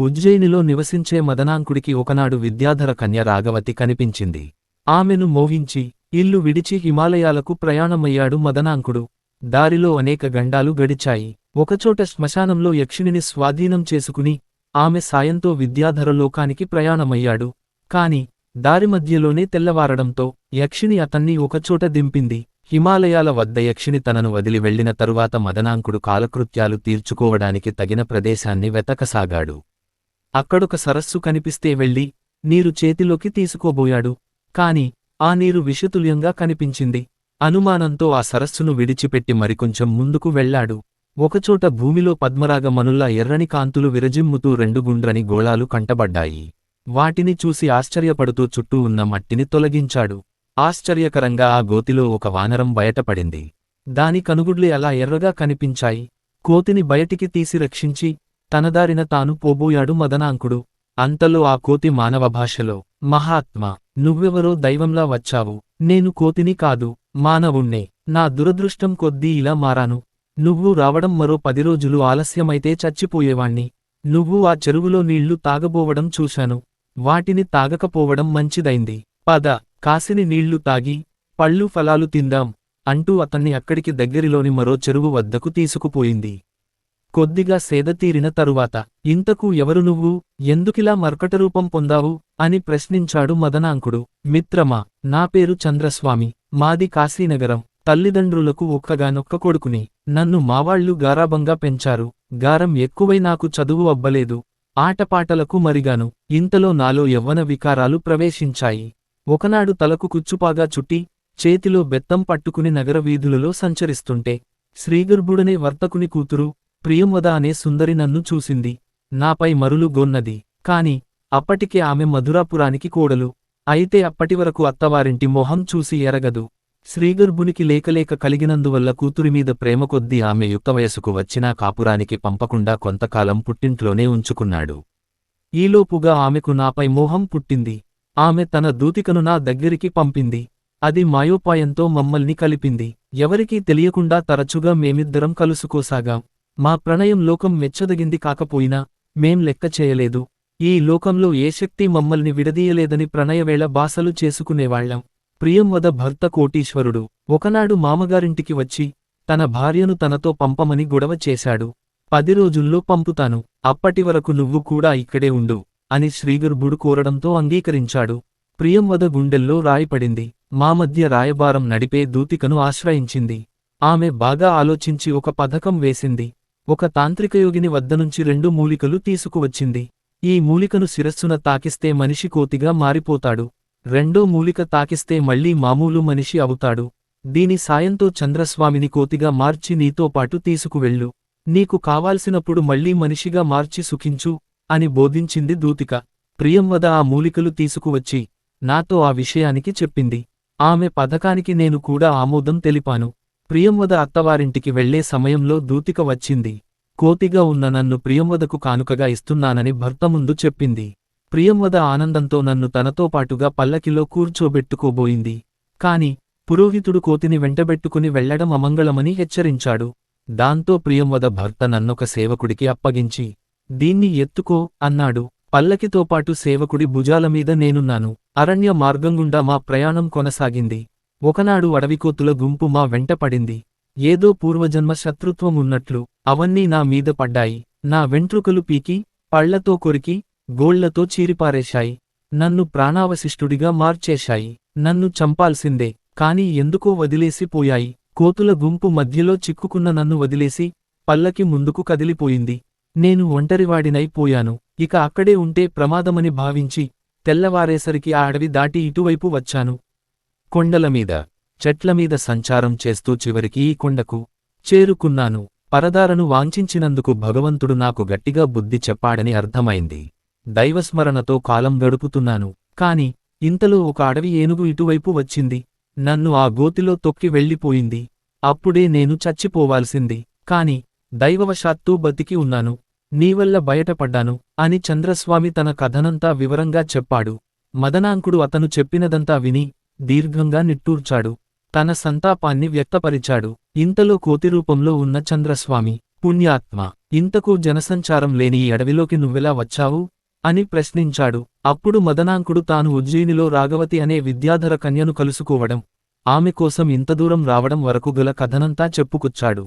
ఉజ్జయినిలో నివసించే మదనాంకుడికి ఒకనాడు విద్యాధర కన్య రాగవతి కనిపించింది. ఆమెను మోహించి ఇల్లు విడిచి హిమాలయాలకు ప్రయాణమయ్యాడు మదనాంకుడు. దారిలో అనేక గండాలు గడిచాయి. ఒకచోట శ్మశానంలో యక్షిణిని స్వాధీనం చేసుకుని ఆమె సాయంతో విద్యాధర లోకానికి ప్రయాణమయ్యాడు. కాని దారి మధ్యలోనే తెల్లవారడంతో యక్షిణి అతన్ని ఒకచోట దింపింది. హిమాలయాల వద్ద యక్షిణి తనను వదిలి వెళ్ళిన తరువాత మదనాంకుడు కాలకృత్యాలు తీర్చుకోవడానికి తగిన ప్రదేశాన్ని వెతకసాగాడు. అక్కడొక సరస్సు కనిపిస్తే వెళ్ళి నీరు చేతిలోకి తీసుకోబోయాడు. కాని ఆ నీరు విషతుల్యంగా కనిపించింది. అనుమానంతో ఆ సరస్సును విడిచిపెట్టి మరికొంచెం ముందుకు వెళ్ళాడు. ఒకచోట భూమిలో పద్మరాగమనుల్లా ఎర్రని కాంతులు విరజిమ్ముతూ రెండు గుండ్రని గోళాలు కంటబడ్డాయి. వాటిని చూసి ఆశ్చర్యపడుతూ చుట్టూ ఉన్న మట్టిని తొలగించాడు. ఆశ్చర్యకరంగా ఆ గోతిలో ఒక వానరం బయటపడింది. దాని కనుగుడ్లు అలా ఎర్రగా కనిపించాయి? కోతిని బయటికి తీసి రక్షించి తనదారిన తాను పోబోయాడు మదనాంకుడు. అంతలో ఆ కోతి మానవ భాషలో మహాత్మా నువ్వెవరో దైవంలా వచ్చావు. నేను కోతిని కాదు మానవుణ్ణే. నా దురదృష్టం కొద్దీ ఇలా మారాను. నువ్వు రావడం మరో పది రోజులు ఆలస్యమైతే చచ్చిపోయేవాణ్ణి. నువ్వు ఆ చెరువులో నీళ్ళు తాగబోవడం చూశాను. వాటిని తాగకపోవడం మంచిదైంది. పద కాసిని నీళ్ళు తాగి పళ్ళు ఫలాలు తిందాం అంటూ అతన్ని అక్కడికి దగ్గరిలోని మరో చెరువు వద్దకు తీసుకుపోయింది. కొద్దిగా సేదతీరిన తరువాత ఇంతకు ఎవరు నువ్వు? ఎందుకిలా మర్కటరూపం పొందావు అని ప్రశ్నించాడు మదనాంకుడు. మిత్రమా నా పేరు చంద్రస్వామి. మాది కాశీనగరం. తల్లిదండ్రులకు ఒక్కగానొక్క కొడుకుని. నన్ను మావాళ్ళు గారాబంగా పెంచారు. గారం ఎక్కువై నాకు చదువు అబ్బలేదు. ఆటపాటలకు మరిగాను. ఇంతలో నాలో యవ్వన వికారాలు ప్రవేశించాయి. ఒకనాడు తలకు కుచ్చుపాగా చుట్టి చేతిలో బెత్తం పట్టుకుని నగర వీధులలో సంచరిస్తుంటే శ్రీగర్భుడనే వర్తకుని కూతురు ప్రియంవద అనే సుందరి నన్ను చూసింది. నాపై మరులు గొన్నది. కాని అప్పటికే ఆమె మధురాపురానికి కోడలు. అయితే అప్పటివరకు అత్తవారింటి మొహం చూసి ఎరగదు. శ్రీగర్భునికి లేకలేక కలిగినందువల్ల కూతురిమీద ప్రేమ కొద్దీ ఆమె యుక్త వయసుకు వచ్చినా కాపురానికి పంపకుండా కొంతకాలం పుట్టింట్లోనే ఉంచుకున్నాడు. ఈలోపుగా ఆమెకు నాపై మోహం పుట్టింది. ఆమె తన దూతికను నా దగ్గరికి పంపింది. అది మాయోపాయంతో మమ్మల్ని కలిపింది. ఎవరికీ తెలియకుండా తరచుగా మేమిద్దరం కలుసుకోసాగాం. మా ప్రణయం లోకం మెచ్చదగింది కాకపోయినా మేం లెక్క చేయలేదు. ఈ లోకంలో ఏ శక్తి మమ్మల్ని విడదీయలేదని ప్రణయవేళ బాసలు చేసుకునేవాళ్ళం. ప్రియంవద భర్త కోటీశ్వరుడు. ఒకనాడు మామగారింటికి వచ్చి తన భార్యను తనతో పంపమని గొడవ చేశాడు. పది రోజుల్లో పంపుతాను. అప్పటివరకు నువ్వు కూడా ఇక్కడే ఉండు అని శ్రీగర్భుడు కోరడంతో అంగీకరించాడు. ప్రియంవద గుండెల్లో రాయిపడింది. మా మధ్య రాయబారం నడిపే దూతికను ఆశ్రయించింది. ఆమె బాగా ఆలోచించి ఒక పథకం వేసింది. ఒక తాంత్రికయోగిని వద్దనుంచి రెండు మూలికలు తీసుకువచ్చింది. ఈ మూలికను శిరస్సున తాకిస్తే మనిషి కోతిగా మారిపోతాడు. రెండో మూలిక తాకిస్తే మళ్ళీ మామూలు మనిషి అవుతాడు. దీని సాయంతో చంద్రస్వామిని కోతిగా మార్చి నీతో పాటు తీసుకువెళ్ళు. నీకు కావాల్సినప్పుడు మళ్ళీ మనిషిగా మార్చి సుఖించు అని బోధించింది దూతిక. ప్రియంవద ఆ మూలికలు తీసుకువచ్చి నాతో ఆ విషయానికి చెప్పింది. ఆమె పథకానికి నేను కూడా ఆమోదం తెలిపాను. ప్రియంవద అత్తవారింటికి వెళ్ళే సమయంలో దూతిక వచ్చింది. కోతిగా ఉన్న నన్ను ప్రియంవదకు కానుకగా ఇస్తున్నానని భర్త ముందు చెప్పింది. ప్రియంవద ఆనందంతో నన్ను తనతో పాటుగా పల్లకిలో కూర్చోబెట్టుకోబోయింది. కాని పురోహితుడు కోతిని వెంటబెట్టుకుని వెళ్ళడం అమంగళమని హెచ్చరించాడు. దాంతో ప్రియంవద భర్త నన్నొక సేవకుడికి అప్పగించి దీన్ని ఎత్తుకో అన్నాడు. పల్లకితోపాటు సేవకుడి భుజాలమీద నేనున్నాను. అరణ్య మార్గంగుండా మా ప్రయాణం కొనసాగింది. ఒకనాడు అడవికోతుల గుంపు మా వెంట పడింది. ఏదో పూర్వజన్మ శత్రుత్వం ఉన్నట్లు అవన్నీ నా మీద పడ్డాయి. నా వెంట్రుకలు పీకి పళ్ళతో కొరికి గోళ్ళతో చీరిపారేశాయి. నన్ను ప్రాణావశిష్టుడిగా మార్చేశాయి. నన్ను చంపాల్సిందే కాని ఎందుకో వదిలేసి పోయాయి. కోతుల గుంపు మధ్యలో చిక్కుకున్న నన్ను వదిలేసి పల్లకి ముందుకు కదిలిపోయింది. నేను ఒంటరివాడినై పోయాను. ఇక అక్కడే ఉంటే ప్రమాదమని భావించి తెల్లవారేసరికి ఆ అడవి దాటి ఇటువైపు వచ్చాను. కొండలమీద చెట్లమీద సంచారం చేస్తూ చివరికి ఈ కొండకు చేరుకున్నాను. పరదారను వాంఛించినందుకు భగవంతుడు నాకు గట్టిగా బుద్ధి చెప్పాడని అర్థమైంది. దైవస్మరణతో కాలం గడుపుతున్నాను. కాని ఇంతలో ఒక అడవి ఏనుగు ఇటువైపు వచ్చింది. నన్ను ఆ గోతిలో తొక్కి వెళ్ళిపోయింది. అప్పుడే నేను చచ్చిపోవాల్సింది. కాని దైవవశాత్తూ బతికి ఉన్నాను. నీవల్ల బయటపడ్డాను అని చంద్రస్వామి తన కథనంతా వివరంగా చెప్పాడు. మదనాంకుడు అతను చెప్పినదంతా విని దీర్ఘంగా నిట్టూర్చాడు. తన సంతాపాన్ని వ్యక్తపరిచాడు. ఇంతలో కోతి రూపంలో ఉన్న చంద్రస్వామి పుణ్యాత్మ ఇంతకు జనసంచారం లేని ఈ అడవిలోకి నువ్వెలా వచ్చావు అని ప్రశ్నించాడు. అప్పుడు మదనాంకుడు తాను ఉజ్జయినిలో రాగవతి అనే విద్యాధర కన్యను కలుసుకోవడం ఆమె కోసం ఇంత దూరం రావడం వరకు గల కథనంతా చెప్పుకొచ్చాడు.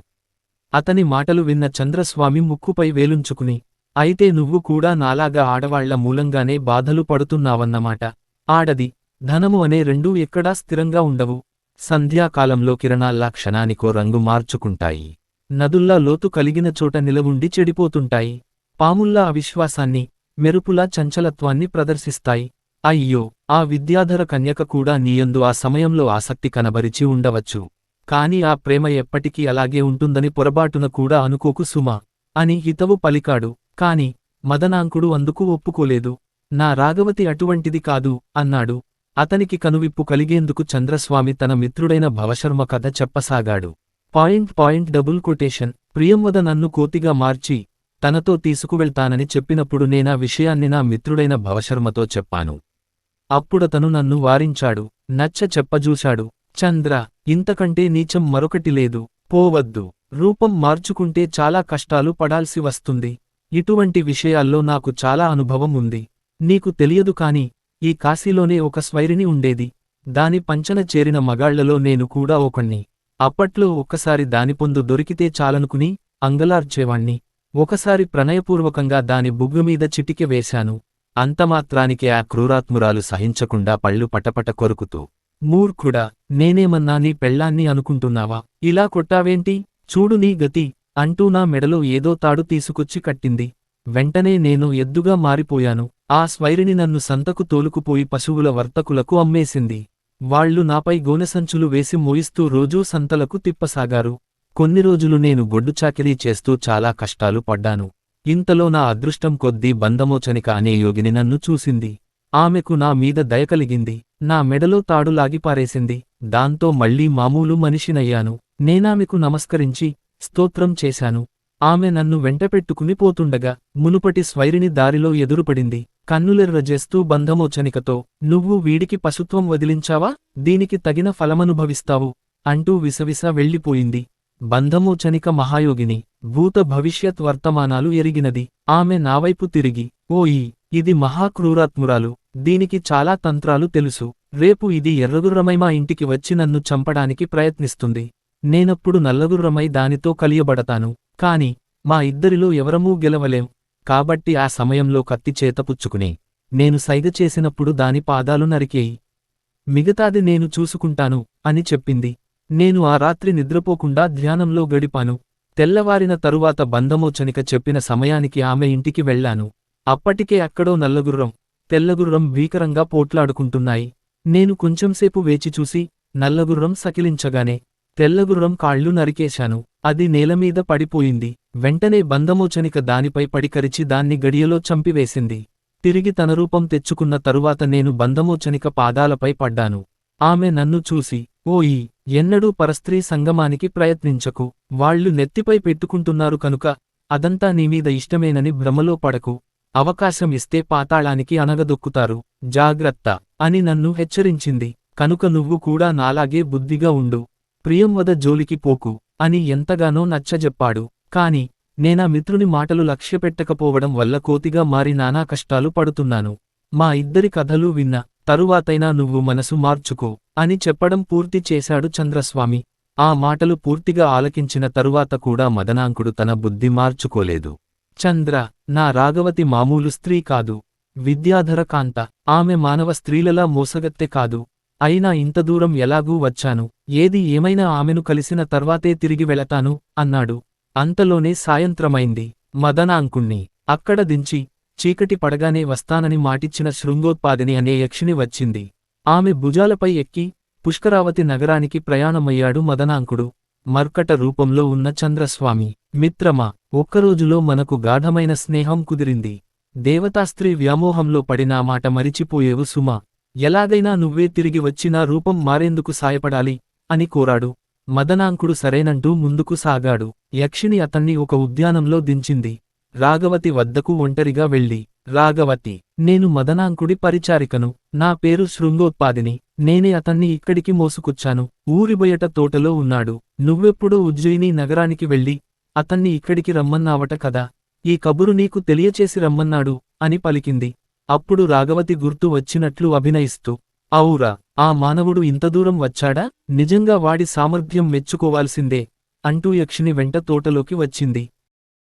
అతని మాటలు విన్న చంద్రస్వామి ముక్కుపై వేలుంచుకుని అయితే నువ్వు కూడా నాలాగా ఆడవాళ్ళ మూలంగానే బాధలు పడుతున్నావన్నమాట. ఆడది ధనము అనే రెండూ ఎక్కడా స్థిరంగా ఉండవు. సంధ్యాకాలంలో కిరణాల్లా క్షణానికో రంగు మార్చుకుంటాయి. నదుల్లా లోతు కలిగిన చోట నిలవుండి చెడిపోతుంటాయి. పాముల్లా అవిశ్వాసాన్ని మెరుపులా చంచలత్వాన్ని ప్రదర్శిస్తాయి. అయ్యో ఆ విద్యాధర కన్యక కూడా నీయందు ఆ సమయంలో ఆసక్తి కనబరిచి ఉండవచ్చు. కాని ఆ ప్రేమ ఎప్పటికీ అలాగే ఉంటుందని పొరబాటున కూడా అనుకోకు సుమా. అని హితవు పలికాడు. కాని మదనాంకుడు అందుకు ఒప్పుకోలేదు. నా రాగవతి అటువంటిది కాదు అన్నాడు. అతనికి కనువిప్పు కలిగేందుకు చంద్రస్వామి తన మిత్రుడైన భవశర్మ కథ చెప్పసాగాడు. Point point double quotation Priyamvada నన్ను కోతిగా మార్చి తనతో తీసుకువెళ్తానని చెప్పినప్పుడు నేనా విషయాన్ని నా మిత్రుడైన భవశర్మతో చెప్పాను. అప్పుడతను నన్ను వారించాడు నచ్చ చెప్పజూశాడు చంద్ర ఇంతకంటే నీచం మరొకటి లేదు పోవద్దు రూపం మార్చుకుంటే చాలా కష్టాలు పడాల్సి వస్తుంది ఇటువంటి విషయాల్లో నాకు చాలా అనుభవం ఉంది నీకు తెలియదు కాని ఈ కాశీలోనే ఒక స్వైరిని ఉండేది. దాని పంచన చేరిన మగాళ్ళలో నేను కూడా ఒకణ్ణి. అప్పట్లో ఒక్కసారి దాని పొందు దొరికితే చాలనుకుని అంగలార్చేవాణ్ణి. ఒకసారి ప్రణయపూర్వకంగా దాని బుగ్గుమీద చిటికె వేశాను. అంతమాత్రానికే ఆ క్రూరాత్మురాలు సహించకుండా పళ్ళు పటపట కొరుకుతూ మూర్ఖుడా నేనేమన్నా నీ పెళ్ళాన్ని అనుకుంటున్నావా? ఇలా కొట్టావేంటి? చూడు నీ గతి అంటూ నా మెడలో ఏదో తాడు తీసుకొచ్చి కట్టింది. వెంటనే నేను ఎద్దుగా మారిపోయాను. ఆ స్వైరిని నన్ను సంతకు తోలుకుపోయి పశువుల వర్తకులకు అమ్మేసింది. వాళ్ళు నాపై గోనెసంచులు వేసి మోయిస్తూ రోజూ సంతలకు తిప్పసాగారు. కొన్ని రోజులు నేను గొడ్డుచాకిరీ చేస్తూ చాలా కష్టాలు పడ్డాను. ఇంతలో నా అదృష్టం కొద్దీ బంధమోచనిక అనే యోగిని నన్ను చూసింది. ఆమెకు నా మీద దయ కలిగింది. నా మెడలో తాడు లాగిపారేసింది. దాంతో మళ్ళీ మామూలు మనిషినయ్యాను. నేనామెకు నమస్కరించి స్తోత్రం చేశాను. ఆమె నన్ను వెంటపెట్టుకుని పోతుండగా మునుపటి స్వైరిని దారిలో ఎదురుపడింది. కన్నులెర్రజేస్తూ బంధమోచనికతో నువ్వు వీడికి పశుత్వం వదిలించావా? దీనికి తగిన ఫలమనుభవిస్తావు అంటూ విసవిస వెళ్ళిపోయింది. బంధమోచనిక మహాయోగిని భూత భవిష్యత్ వర్తమానాలు ఎరిగినది. ఆమె నావైపు తిరిగి ఓయి ఇది మహాక్రూరాత్మురాలు. దీనికి చాలా తంత్రాలు తెలుసు. రేపు ఇది ఎర్రగుర్రమై మా ఇంటికి వచ్చి నన్ను చంపడానికి ప్రయత్నిస్తుంది. నేనప్పుడు నల్లగుర్రమై దానితో కలియబడతాను. కాని మా ఇద్దరిలో ఎవరమూ గెలవలేం. కాబట్టి ఆ సమయంలో కత్తి చేతపుచ్చుకుని నేను సైగ చేసినప్పుడు దాని పాదాలు నరికేయి. మిగతాది నేను చూసుకుంటాను అని చెప్పింది. నేను ఆ రాత్రి నిద్రపోకుండా ధ్యానంలో గడిపాను. తెల్లవారిన తరువాత బంధమోచనిక చెప్పిన సమయానికి ఆమె ఇంటికి వెళ్ళాను. అప్పటికే అక్కడో నల్లగుర్రం తెల్లగుర్రం భీకరంగా పోట్లాడుకుంటున్నాయి. నేను కొంచెంసేపు వేచిచూసి నల్లగుర్రం సకిలించగానే తెల్లగుర్రం కాళ్ళు నరికేశాను. అది నేలమీద పడిపోయింది. వెంటనే బంధమోచనిక దానిపై పడికరిచి దాన్ని గడియలో చంపివేసింది. తిరిగి తన రూపం తెచ్చుకున్న తరువాత నేను బంధమోచనిక పాదాలపై పడ్డాను. ఆమె నన్ను చూసి ఓయి ఎన్నడూ పరస్త్రీ సంగమానికి ప్రయత్నించకు. వాళ్ళు నెత్తిపై పెట్టుకుంటున్నారు కనుక అదంతా నీమీద ఇష్టమేనని భ్రమలో పడకు. అవకాశం ఇస్తే పాతాళానికి అనగదొక్కుతారు జాగ్రత్త అని నన్ను హెచ్చరించింది. కనుక నువ్వు కూడా నాలాగే బుద్ధిగా ఉండు. ప్రియంవద జోలికి పోకు అని ఎంతగానో నచ్చజెప్పాడు. కాని నేనా మిత్రుని మాటలు లక్ష్యపెట్టకపోవడం వల్ల కోతిగా మారి నానా కష్టాలు పడుతున్నాను. మా ఇద్దరి కథలు విన్న తరువాతైనా నువ్వు మనసు మార్చుకో అని చెప్పడం పూర్తి చేశాడు చంద్రస్వామి. ఆ మాటలు పూర్తిగా ఆలకించిన తరువాత కూడా మదనాంకుడు తన బుద్ధి మార్చుకోలేదు. చంద్ర నా రాగవతి మామూలు స్త్రీ కాదు. విద్యాధర కాంత ఆమె మానవ స్త్రీలలా మోసగత్తె కాదు. అయినా ఇంత దూరం ఎలాగూ వచ్చాను? ఏది ఏమైనా ఆమెను కలిసిన తర్వాతే తిరిగి వెళతాను? అన్నాడు. అంతలోనే సాయంత్రమైంది. మదనాంకుణ్ణి. అక్కడ దించి చీకటి పడగానే వస్తానని మాటిచ్చిన శృంగోత్పాదిని అనే యక్షిని వచ్చింది. ఆమె భుజాలపై ఎక్కి పుష్కరావతి నగరానికి ప్రయాణమయ్యాడు మదనాంకుడు. మర్కట రూపంలో ఉన్న చంద్రస్వామి. మిత్రమా ఒక్కరోజులో మనకు గాఢమైన స్నేహం కుదిరింది. దేవతాస్త్రీ వ్యామోహంలో పడినా మాట మరిచిపోయేవు సుమా. ఎలాగైనా నువ్వే తిరిగి వచ్చినా రూపం మారేందుకు సాయపడాలి అని కోరాడు. మదనాంకుడు సరేనంటూ ముందుకు సాగాడు. యక్షిణి అతన్ని ఒక ఉద్యానంలో దించింది. రాఘవతి వద్దకు ఒంటరిగా వెళ్ళి రాఘవతి నేను మదనాంకుడి పరిచారికను. నా పేరు శృంగోత్పాదిని. నేనే అతన్ని ఇక్కడికి మోసుకొచ్చాను. ఊరిబయట తోటలో ఉన్నాడు. నువ్వెప్పుడూ ఉజ్జయిని నగరానికి వెళ్ళి అతన్ని ఇక్కడికి రమ్మన్నావట కదా. ఈ కబురు నీకు తెలియచేసి రమ్మన్నాడు అని పలికింది. అప్పుడు రాఘవతి గుర్తు వచ్చినట్లు అభినయిస్తూ అవురా ఆ మానవుడు ఇంత దూరం వచ్చాడా? నిజంగా వాడి సామర్థ్యం మెచ్చుకోవాల్సిందే అంటూ యక్షిని వెంట తోటలోకి వచ్చింది.